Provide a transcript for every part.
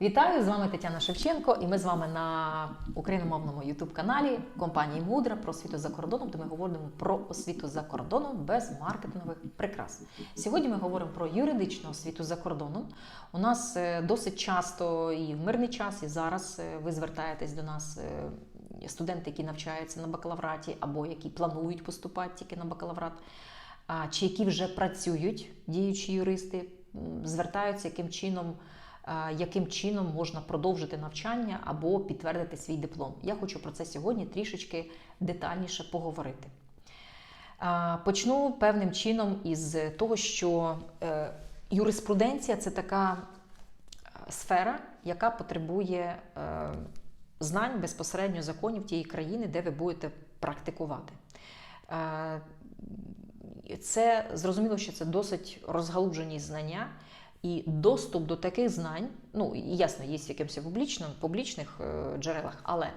Вітаю! З вами Тетяна Шевченко, і ми з вами на україномовному youtube каналі компанії Мудра про освіту за кордоном, де ми говоримо про освіту за кордоном без маркетингових прикрас. Сьогодні ми говоримо про юридичну освіту за кордоном. У нас е, досить часто і в мирний час, і зараз е, ви звертаєтесь до нас. е, Студенти, які навчаються на бакалавраті, або які планують поступати тільки на бакалаврат, чи які вже працюють діючі юристи, звертаються яким чином яким чином можна продовжити навчання або підтвердити свій диплом. Я хочу про це сьогодні трішечки детальніше поговорити. Почну певним чином із того, що е, юриспруденція це така е, сфера, яка потребує е, знань безпосередньо законів тієї країни, де ви будете практикувати. Е, Це зрозуміло, що це досить розгалужені знання. І доступ до таких знань, ну ясно, є в якимось публічним, публічних е, джерелах, але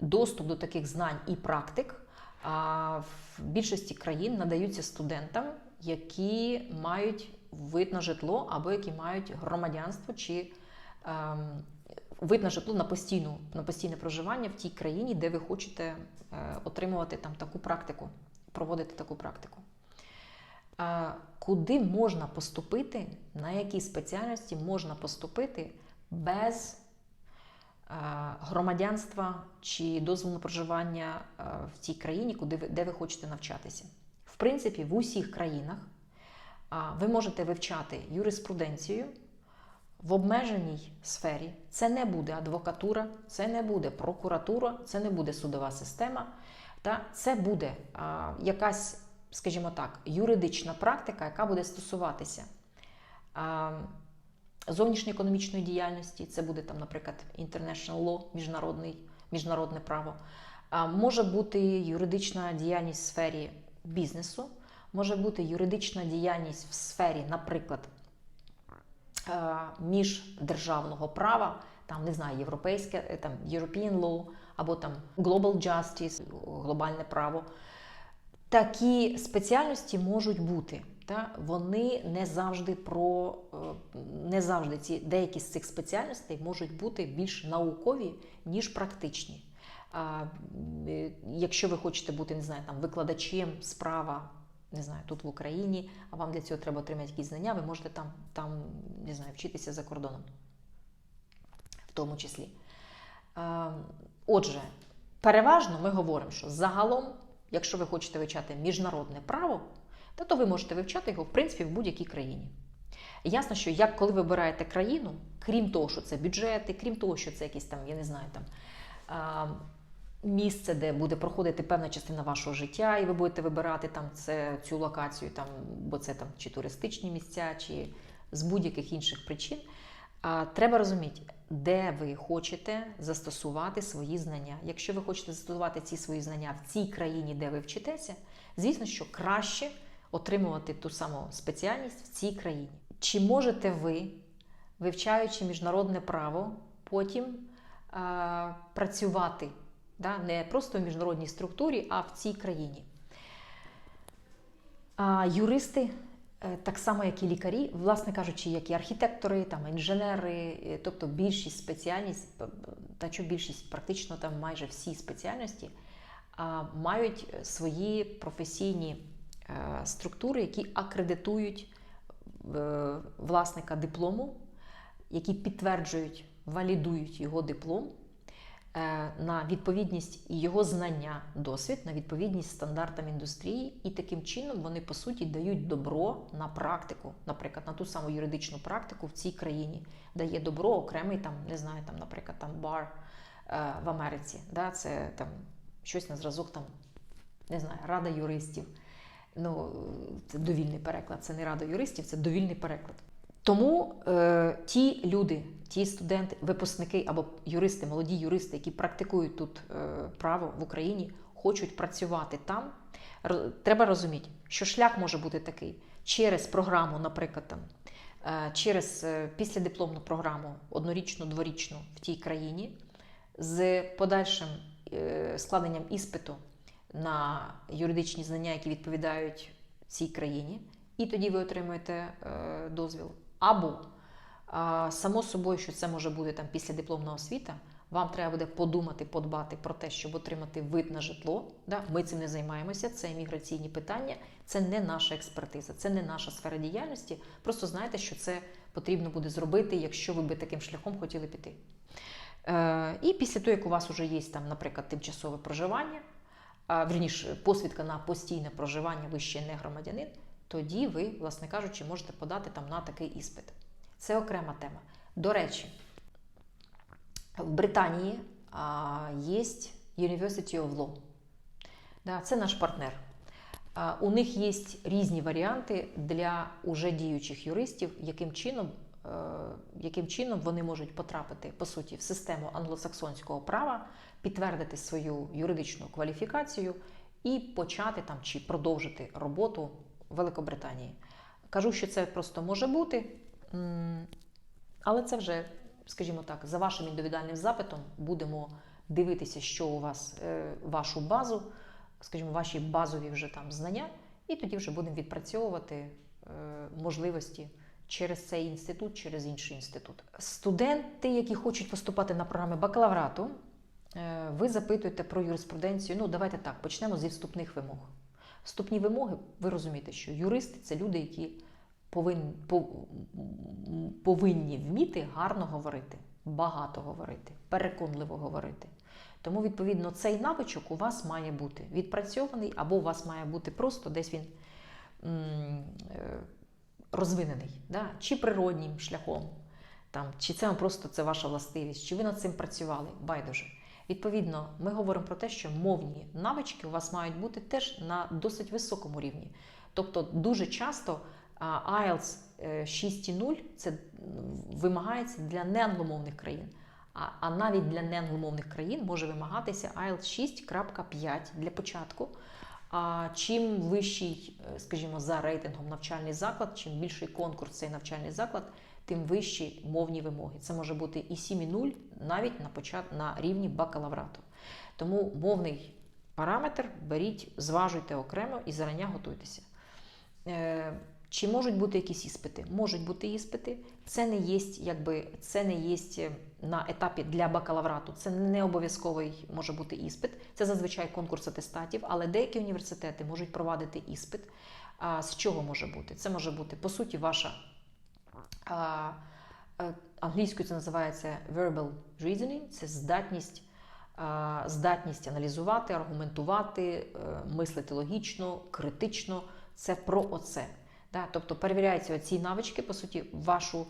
доступ до таких знань і практик в більшості країн надаються студентам, які мають вид на житло або які мають громадянство чи ем, вид на житло на постійну на постійне проживання в тій країні, де ви хочете е, отримувати там таку практику, проводити таку практику. Куди можна поступити, на які спеціальності можна поступити без е, громадянства чи дозволу на проживання е, в тій країні, куди ви, де ви хочете навчатися? В принципі, в усіх країнах ви можете вивчати юриспруденцію в обмеженій сфері. Це не буде адвокатура, це не буде прокуратура, це не буде судова система. Та це буде а, якась скажімо так, юридична практика, яка буде стосуватися зовнішньоекономічної діяльності, це буде там, наприклад, international law, міжнародний, міжнародне право. Може бути юридична діяльність в сфері бізнесу, може бути юридична діяльність в сфері, наприклад, міждержавного права, там не знаю, європейське, е, там European law, або там Global Justice, глобальне право. Такі спеціальності можуть бути. Та? Вони не завжди про е, не завжди ці деякі з цих спеціальностей можуть бути більш наукові, ніж практичні. А, е, Якщо ви хочете бути, не знаю, там викладачем справа, не знаю, тут в Україні, а вам для цього треба отримати якісь знання, ви можете там, там не знаю, вчитися за кордоном, в тому числі. А, Отже, переважно ми говоримо, що загалом. Якщо ви хочете вивчати міжнародне право, то, ви можете вивчати його, в принципі, в будь-якій країні. Ясно, що як коли ви обираєте країну, крім того, що це бюджети, крім того, що це якісь там, я не знаю, там місце, де буде проходити певна частина вашого життя, і ви будете вибирати там це, цю локацію, там, бо це там чи туристичні місця, чи з будь-яких інших причин. Треба розуміти, де ви хочете застосувати свої знання. Якщо ви хочете застосувати ці свої знання в цій країні, де ви вчитеся, звісно, що краще отримувати ту саму спеціальність в цій країні. Чи можете ви, вивчаючи міжнародне право, потім а, працювати да, не просто в міжнародній структурі, а в цій країні? А, Юристи так само, як і лікарі, власне кажучи, як і архітектори, там інженери, е, тобто більшість спеціальність, та що більшість, практично там майже всі спеціальності мають свої професійні е, структури, які акредитують власника диплому, які підтверджують, валідують його диплом. Е, на відповідність його знання, досвід, на відповідність стандартам індустрії, і таким чином вони по суті дають добро на практику, наприклад, на ту саму юридичну практику в цій країні, дає добро окремий там, не знаю, там, наприклад, там бар е, в Америці. Да, Це там щось на зразок там, не знаю, рада юристів. Ну, це довільний переклад, це не рада юристів, це довільний переклад. Тому е, ті люди, ті студенти, випускники або юристи, молоді юристи, які практикують тут е, право в Україні, хочуть працювати там. Треба розуміти, що шлях може бути такий через програму, наприклад, там, е, через е, післядипломну програму, однорічну, дворічну в тій країні, з подальшим е, складенням іспиту на юридичні знання, які відповідають цій країні, і тоді ви отримуєте е, дозвіл або Само собою, що це може бути там після дипломного освіта, вам треба буде подумати, подбати про те, щоб отримати вид на житло. Да? Ми цим не займаємося, це міграційні питання, це не наша експертиза, це не наша сфера діяльності. Просто знайте, що це потрібно буде зробити, якщо ви би таким шляхом хотіли піти. Е, І після того, як у вас вже є там, наприклад, тимчасове проживання, вірніше, посвідка на постійне проживання, ви ще не громадянин, тоді ви, власне кажучи, можете подати там на такий іспит. Це окрема тема. До речі, в Британії є University of Law. Це наш партнер. У них є різні варіанти для уже діючих юристів, яким чином, е, яким чином вони можуть потрапити по суті в систему англосаксонського права, підтвердити свою юридичну кваліфікацію і почати там чи продовжити роботу Великобританії. Кажу, що це просто може бути, але це вже, скажімо так, за вашим індивідуальним запитом будемо дивитися, що у вас, е, вашу базу, скажімо, ваші базові вже там знання, і тоді вже будемо відпрацьовувати е, можливості через цей інститут, через інший інститут. Студенти, які хочуть поступати на програми бакалаврату, е, ви запитуєте про юриспруденцію. Ну, давайте так, почнемо зі вступних вимог. Вступні вимоги, ви розумієте, що юристи це люди, які повинні, повинні вміти гарно говорити, багато говорити, переконливо говорити. Тому, відповідно, цей навичок у вас має бути відпрацьований, або у вас має бути просто десь він е, розвинений, да? чи природнім шляхом, там, чи це просто це ваша властивість, чи ви над цим працювали, байдуже. Відповідно, ми говоримо про те, що мовні навички у вас мають бути теж на досить високому рівні. Тобто, дуже часто IELTS е, 6.0 це вимагається для неангломовних країн. А, а навіть для неангломовних країн може вимагатися IELTS 6.5 для початку. А чим вищий, е, скажімо, за рейтингом навчальний заклад, чим більший конкурс цей навчальний заклад, тим вищі мовні вимоги. Це може бути і 7,0 навіть на почат... на рівні бакалаврату. Тому мовний параметр беріть, зважуйте окремо і зарання готуйтеся. Е, Чи можуть бути якісь іспити? Можуть бути іспити. Це не є, якби це не є на етапі для бакалаврату. Це не обов'язковий може бути іспит. Це зазвичай конкурс атестатів, але деякі університети можуть провадити іспит. А з чого може бути? Це може бути по суті ваша англійською це називається verbal reasoning, це здатність. Здатність аналізувати, аргументувати, е, мислити логічно, критично це про оце. Тобто перевіряються ці навички, по суті, вашу е,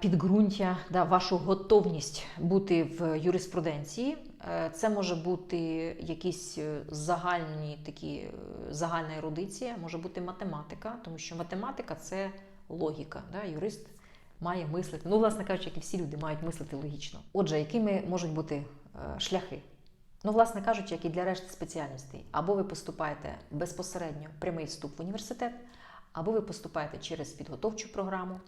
підґрунтя, да, вашу готовність бути в юриспруденції. Е, Це може бути якісь е, загальні такі, е, загальна ерудиція, може бути математика, тому що математика це логіка. Да? Юрист має мислити. Ну, власне кажучи, як і всі люди мають мислити логічно. Отже, якими можуть бути е, шляхи? Ну, власне кажучи, як і для решти спеціальностей, або ви поступаєте безпосередньо прямий вступ в університет, або ви поступаєте через підготовчу програму,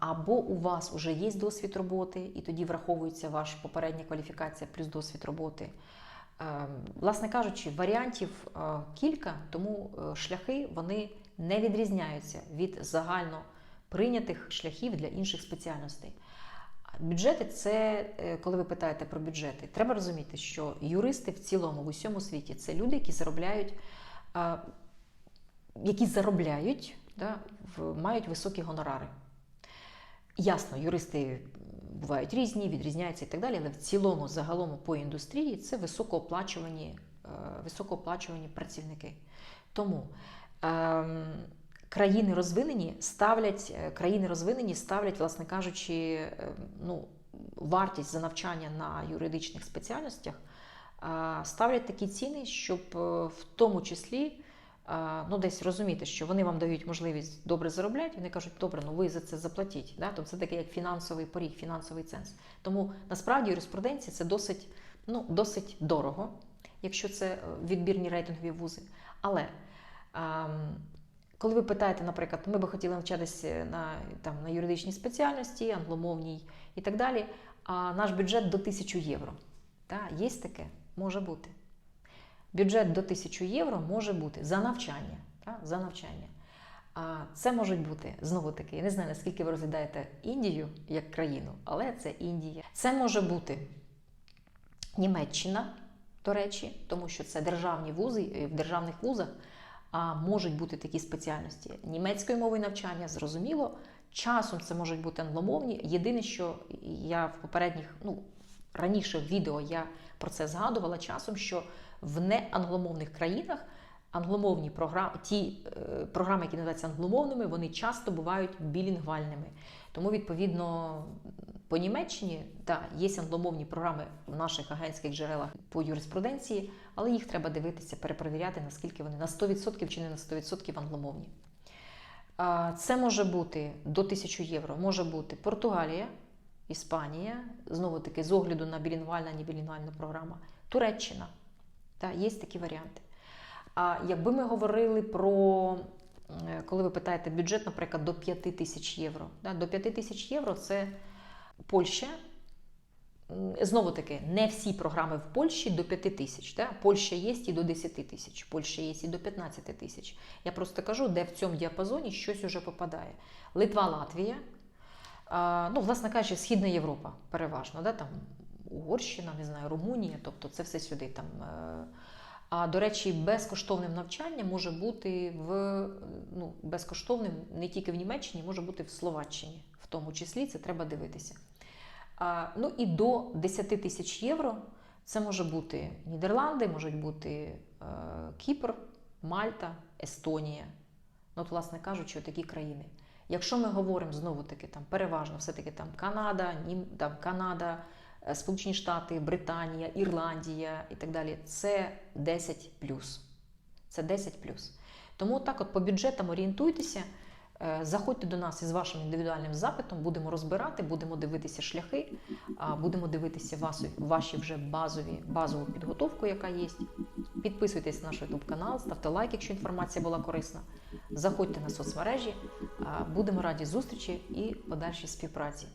або у вас вже є досвід роботи, і тоді враховується ваша попередня кваліфікація плюс досвід роботи. Е, Власне кажучи, варіантів е, кілька, тому е, шляхи вони не відрізняються від загально прийнятих шляхів для інших спеціальностей. Бюджети це коли ви питаєте про бюджети, треба розуміти, що юристи в цілому в усьому світі це люди, які заробляють, які заробляють, да, мають високі гонорари. Ясно, юристи бувають різні, відрізняються і так далі, але в цілому, загалом по індустрії це високооплачувані, е, високооплачувані працівники. Тому ем, країни розвинені ставлять, е, країни розвинені ставлять, власне кажучи, е, ну, вартість за навчання на юридичних спеціальностях, ставлять такі ціни, щоб в тому числі ну, десь розуміти, що вони вам дають можливість добре заробляти, вони кажуть, добре, ну ви за це заплатіть. Да? Тобто це таке як фінансовий поріг, фінансовий ценз. Тому насправді юриспруденція це досить, ну, досить дорого, якщо це е, відбірні рейтингові вузи. Але коли ви питаєте, наприклад, ми би хотіли навчатися на, там, на юридичній спеціальності, англомовній і так далі, а наш бюджет до 1000 євро. Да? Є таке? Може бути. Бюджет до 1000 євро може бути за навчання. Так? За навчання. А це можуть бути знову таки, я не знаю наскільки ви розглядаєте Індію як країну, але це Індія. Це може бути Німеччина, до речі, тому що це державні вузи, і в державних вузах а, можуть бути такі спеціальності німецької мови навчання, зрозуміло. Часом це можуть бути англомовні. Єдине, що я в попередніх, ну раніше в відео я про це згадувала часом, що в неангломовних країнах англомовні програми, ті е, програми, які називаються англомовними, вони часто бувають білінгвальними. Тому, відповідно, по Німеччині да, є англомовні програми в наших агентських джерелах по юриспруденції, але їх треба дивитися, перепровіряти, наскільки вони на 100% чи не на 100% англомовні. Це може бути до 1000 євро, може бути Португалія, Іспанія, знову таки з огляду на білінгвальна, небілінгвальна програма, Туреччина. Та, є такі варіанти. А якби ми говорили про, е, коли ви питаєте бюджет, наприклад, до 5 тисяч євро. Да, До 5 тисяч євро це Польща. Знову таки, не всі програми в Польщі до 5 тисяч. Польща є і до 10 тисяч, Польща є і до 15 тисяч. Я просто кажу, де в цьому діапазоні щось уже попадає. Литва, Латвія, ну, власне кажучи, Східна Європа переважно, да? там Угорщина, не знаю, Румунія, тобто це все сюди. Там, е, а до речі, безкоштовним навчання може бути в ну, безкоштовним не тільки в Німеччині, може бути в Словаччині, в тому числі це треба дивитися. А, ну і до 10 тисяч євро це може бути Нідерланди, можуть бути е, Кіпр, Мальта, Естонія. Ну, от, власне кажучи, такі країни. Якщо ми говоримо знову таки там переважно, все-таки там Канада, Нім, там Канада, е, Сполучені Штати, Британія, Ірландія і так далі, це 10 Це 10 Тому так от по бюджетам орієнтуйтеся. Е, Заходьте до нас із вашим індивідуальним запитом, будемо розбирати, будемо дивитися шляхи, будемо дивитися вас- ваші вже базові, базову підготовку, яка є. Підписуйтесь на наш YouTube канал, ставте лайк, якщо інформація була корисна. Заходьте на соцмережі, будемо раді зустрічі і подальшій співпраці.